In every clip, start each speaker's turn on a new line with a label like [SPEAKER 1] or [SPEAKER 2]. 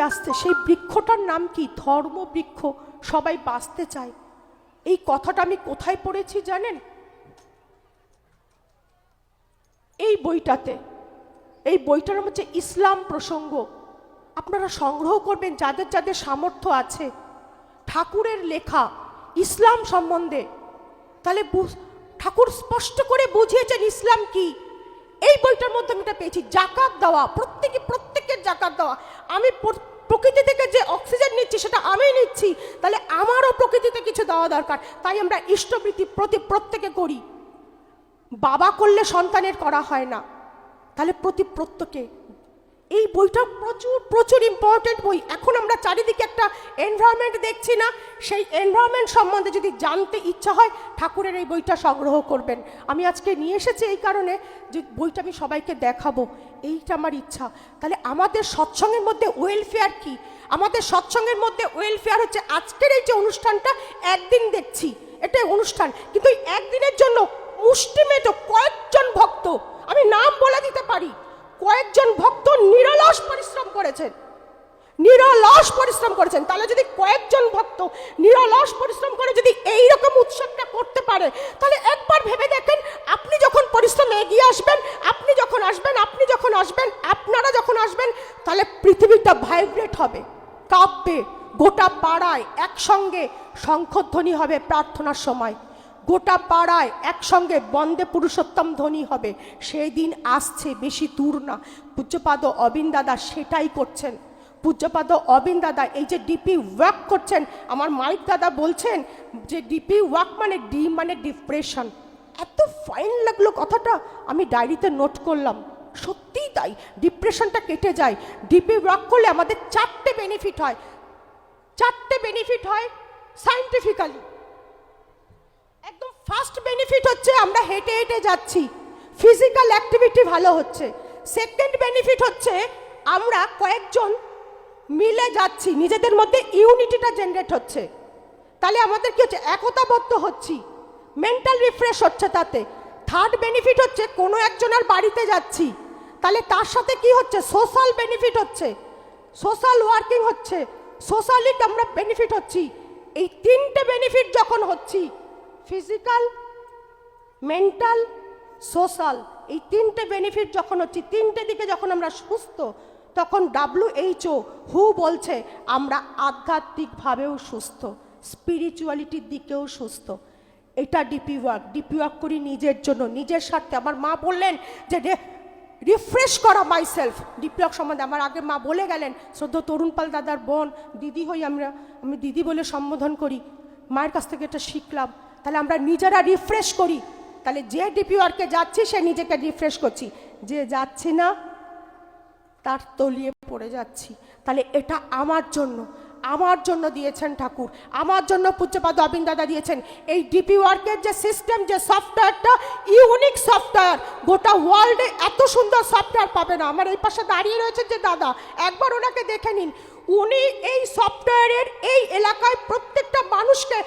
[SPEAKER 1] আস্তে আস্তে সেই বৃক্ষটার নাম কি? ধর্ম বৃক্ষ সবাই বাঁচতে চায়। এই কথাটা আমি কোথায় পড়েছি জানেন? এই বইটাতে। এই বইটার হচ্ছে ইসলাম প্রসঙ্গ। আপনারা সংগ্রহ করবেন যাদের যাদের সামর্থ্য আছে। ঠাকুরের লেখা ইসলাম সম্বন্ধে। তাহলে ঠাকুর স্পষ্ট করে বুঝিয়েছেন ইসলাম কি? এই বইটার মধ্যে আমি এটা পেয়েছি। জাকাত দেওয়া, প্রত্যেকে, প্রত্যেকের জাকাত দেওয়া। আমি প্রকৃতি থেকে যে অক্সিজেন নিচ্ছি, সেটা আমি নিচ্ছি, তাহলে আমারও প্রকৃতিতে কিছু দেওয়া দরকার। তাই আমরা ইষ্টবৃত্তি প্রতি প্রত্যেকে করি। বাবা করলে সন্তানের করা হয় না। তাহলে প্রতি প্রত্যেকে এই বইটা প্রচুর প্রচুর ইম্পর্টেন্ট বই। এখন আমরা চারিদিকে একটা এনভায়রনমেন্ট দেখছি না। সেই এনভায়রনমেন্ট সম্বন্ধে যদি জানতে ইচ্ছা হয়, ঠাকুরের এই বইটা সংগ্রহ করবেন। আমি আজকে নিয়ে এসেছি এই কারণে যে বইটা আমি সবাইকে দেখাবো। এইটা আমার ইচ্ছা। তাহলে আমাদের সৎসঙ্গের মধ্যে ওয়েলফেয়ার কি? আমাদের সৎসঙ্গের মধ্যে ওয়েলফেয়ার হচ্ছে আজকের এই যে অনুষ্ঠানটা, একদিন দেখছি। এটা অনুষ্ঠান। কিন্তু একদিনের জন্য মুষ্টিমেত কয়েকজন ভক্ত। আমি নাম বলে দিতে পারি। কয়েকজন ভক্ত নিরলস পরিশ্রম করেছেন। নিরলস পরিশ্রম করেছেন। তাহলে যদি কয়েকজন ভক্ত নিরলস পরিশ্রম করে যদি এই রকম উৎসবটা করতে পারে, তাহলে একবার ভেবে দেখেন, আপনি যখন পরিশ্রমে এগিয়ে আসবেন, আপনি যখন আসবেন, আপনি যখন আসবেন, আপনারা যখন আসবেন, তাহলে পৃথিবীটা ভাইব্রেট হবে, কাঁপবে, গোটা পাড়ায় একসঙ্গে শঙ্খধ্বনি হবে প্রার্থনার সময়। গোটা পাড়ায় একসঙ্গে বন্দে পুরুষোত্তম ধ্বনি হবে। সেই দিন আসছে বেশি দূর না। পূজ্যপাদ অবিন দাদা সেটাই করছেন। পূজ্যপাদ অবিন দাদা, এই যে ডিপি ওয়ার্ক করছেন, আমার মাইক দাদা বলছেন যে ডিপি ওয়ার্ক মানে ডি মানে ডিপ্রেশন। এত ফাইন লাগল কথাটা, আমি ডায়েরিতে নোট করলাম। সত্যিই তাই, ডিপ্রেশনটা কেটে যায়। ডিপি ওয়ার্ক করলে আমাদের চারটে বেনিফিট হয়। চারটে বেনিফিট হয় সাইন্টিফিক্যালি। ফার্স্ট বেনিফিট হচ্ছে আমরা হেঁটে হেঁটে যাচ্ছি। ফিজিক্যাল অ্যাক্টিভিটি ভালো হচ্ছে। সেকেন্ড বেনিফিট হচ্ছে আমরা কয়েকজন মিলে যাচ্ছি। নিজেদের মধ্যে ইউনিটিটা জেনারেট হচ্ছে। তাহলে আমাদের কি হচ্ছে? একতাবদ্ধ হচ্ছি। মেন্টাল রিফ্রেশ হচ্ছে তাতে। থার্ড বেনিফিট হচ্ছে কোনো একজনের বাড়িতে যাচ্ছি। তাহলে তার সাথে কি হচ্ছে? সোশ্যাল বেনিফিট হচ্ছে। সোশ্যাল ওয়ার্কিং হচ্ছে। সোশ্যালি আমরা বেনিফিট হচ্ছি। এই তিনটে বেনিফিট যখন হচ্ছি ফিজিক্যাল মেন্টাল সোশ্যাল এই তিনটে বেনিফিট যখন হচ্ছে, তিনটে দিকে যখন আমরা সুস্থ, তখন ডাব্লিউএইচও হু বলছে, আমরা আধ্যাত্মিকভাবেও সুস্থ স্পিরিচুয়ালিটির দিকেও সুস্থ। এটা ডিপি ওয়ার্ক ডিপি ওয়ার্ক করি নিজের জন্য, নিজের স্বার্থে। আমার মা বললেন যে রিফ্রেশ করা মাই সেলফ ওয়ার্ক সম্বন্ধে আমার আগে মা বলে গেলেন, শ্রদ্ধ তরুণ পাল দাদার বোন, দিদি হই আমরা, আমি দিদি বলে সম্বোধন করি। মায়ের কাছ থেকে এটা শিখলাম। তাহলে আমরা নিজেরা রিফ্রেশ করি। তাহলে যে ডিপি ওয়ার্কে যাচ্ছি, সে নিজেকে রিফ্রেশ করছি। যে যাচ্ছি না, তার তলিয়ে পড়ে যাচ্ছি। তাহলে এটা আমার জন্য। আমার জন্য দিয়েছেন ঠাকুর। আমার জন্য পূজ্যপাদ অবিন দাদা দিয়েছেন। এই ডিপি ওয়ার্কের যে সিস্টেম যে সফটওয়্যারটা ইউনিক সফটওয়্যার গোটা ওয়ার্ল্ডে এত সুন্দর সফটওয়্যার পাবে না। আমার এই পাশে দাঁড়িয়ে রয়েছে যে দাদা, একবার ওনাকে দেখে নিন। উনি এই সফটওয়্যারের এই এলাকায় প্রত্যেকটা মানুষকে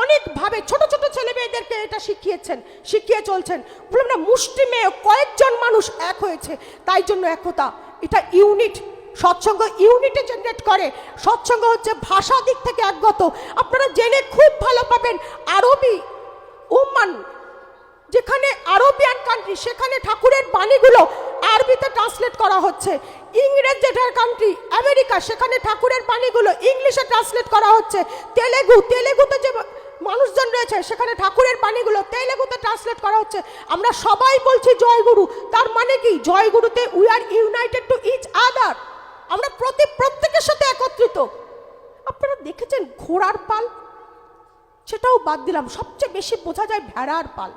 [SPEAKER 1] অনেকভাবে ছোট ছোট ছেলে মেয়েদেরকে এটা শিখিয়েছেন, শিখিয়ে চলছেন। বললাম, না মুষ্টি মেয়ে কয়েকজন মানুষ এক হয়েছে, তাই জন্য একতা। এটা ইউনিট। সৎসঙ্গ ইউনিটে জেনারেট করে। সৎসঙ্গ হচ্ছে ভাষা দিক থেকে একগত। আপনারা জেনে খুব ভালো পাবেন, আরবি ওমান যেখানে আরবিয়ান কান্ট্রি সেখানে ঠাকুরের বাণীগুলো আরবিতে ট্রান্সলেট করা হচ্ছে। ইংরেজ যেটার কান্ট্রি আমেরিকা, সেখানে ঠাকুরের পানিগুলো ইংলিশে ট্রান্সলেট করা হচ্ছে। তেলেগু, তেলেগুতে যে মানুষজন রয়েছে, সেখানে ঠাকুরের পানিগুলো তেলেগুতে ট্রান্সলেট করা হচ্ছে। আমরা সবাই বলছি জয়গুরু, তার মানে কি? জয়গুরুতে we are united to each other আমরা প্রতি প্রত্যেকের সাথে একত্রিত। আপনারা দেখেছেন ঘোড়ার পাল? সেটাও বাদ দিলাম। সবচেয়ে বেশি বোঝা যায় ভেড়ার পাল।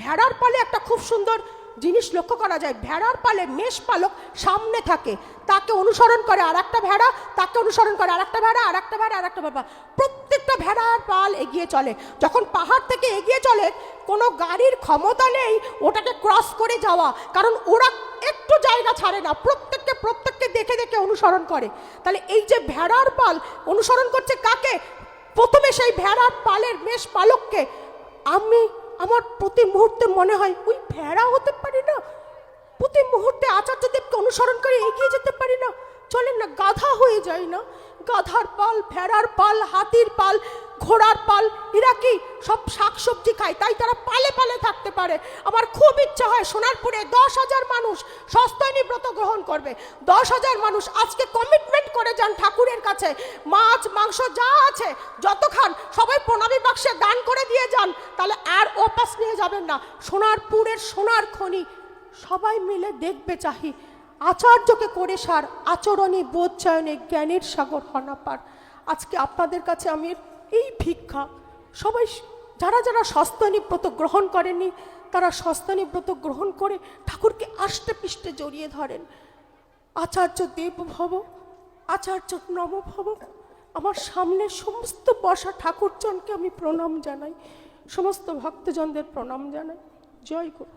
[SPEAKER 1] ভেড়ার পালে একটা খুব সুন্দর জিনিস লক্ষ্য করা যায়, ভেড়ার পালে মেষ পালক সামনে থাকে। তাকে অনুসরণ করে আর একটা ভেড়া, তাকে অনুসরণ করে আর একটা ভেড়া আর একটা ভেড়া আর একটা ভেড়া। প্রত্যেকটা ভেড়ার পাল এগিয়ে চলে। যখন পাহাড় থেকে এগিয়ে চলে, কোনো গাড়ির ক্ষমতা নেই ওটাকে ক্রস করে যাওয়া। কারণ ওরা একটু জায়গা ছাড়ে না, প্রত্যেককে প্রত্যেককে দেখে দেখে অনুসরণ করে। তাহলে এই যে ভেড়ার পাল, অনুসরণ করছে কাকে? প্রথমে সেই ভেড়ার পালের মেষ পালককে। আমি আমার প্রতি মুহূর্তে মনে হয় ওই ভেড়া হতে পারি না। প্রতি মুহূর্তে আচার্যদেবকে অনুসরণ করে এগিয়ে যেতে পারি না। চলেন না, গাধা হয়ে যায় না। গাধার পাল, ভেড়ার পাল, হাতির পাল, ঘোড়ার পাল, এরা কি সব শাকসবজি খায়? তাই তারা পালে পালে থাকতে পারে। আমার খুব ইচ্ছা হয় সোনারপুরে দশ হাজার মানুষ সস্তনী ব্রত গ্রহণ করবে। দশ হাজার মানুষ আজকে কমিটমেন্ট করে যান ঠাকুরের কাছে। মাছ, মাংস যা আছে, যত খান, সবাই প্রণামী বাক্সে দান করে দিয়ে যান। তাহলে আর ওপাস নিয়ে যাবেন না। সোনারপুরের সোনার খনি, সবাই মিলে দেখবে চাহি। আচার্যকে করে সার আচরণে বোধচয়নে জ্ঞানের সাগর হনাপার। আজকে আপনাদের কাছে আমি এই ভিক্ষা, সবাই যারা যারা সস্তনী ব্রত গ্রহণ করেননি, তারা সস্তনী ব্রত গ্রহণ করে ঠাকুরকে আষ্টে পিষ্টে জড়িয়ে ধরেন। আচার্য দেব ভব আচার্য নম ভব আমার সামনে সমস্ত বসা ঠাকুরজনকে আমি প্রণাম জানাই, সমস্ত ভক্তজনদের প্রণাম জানাই। জয় গুরু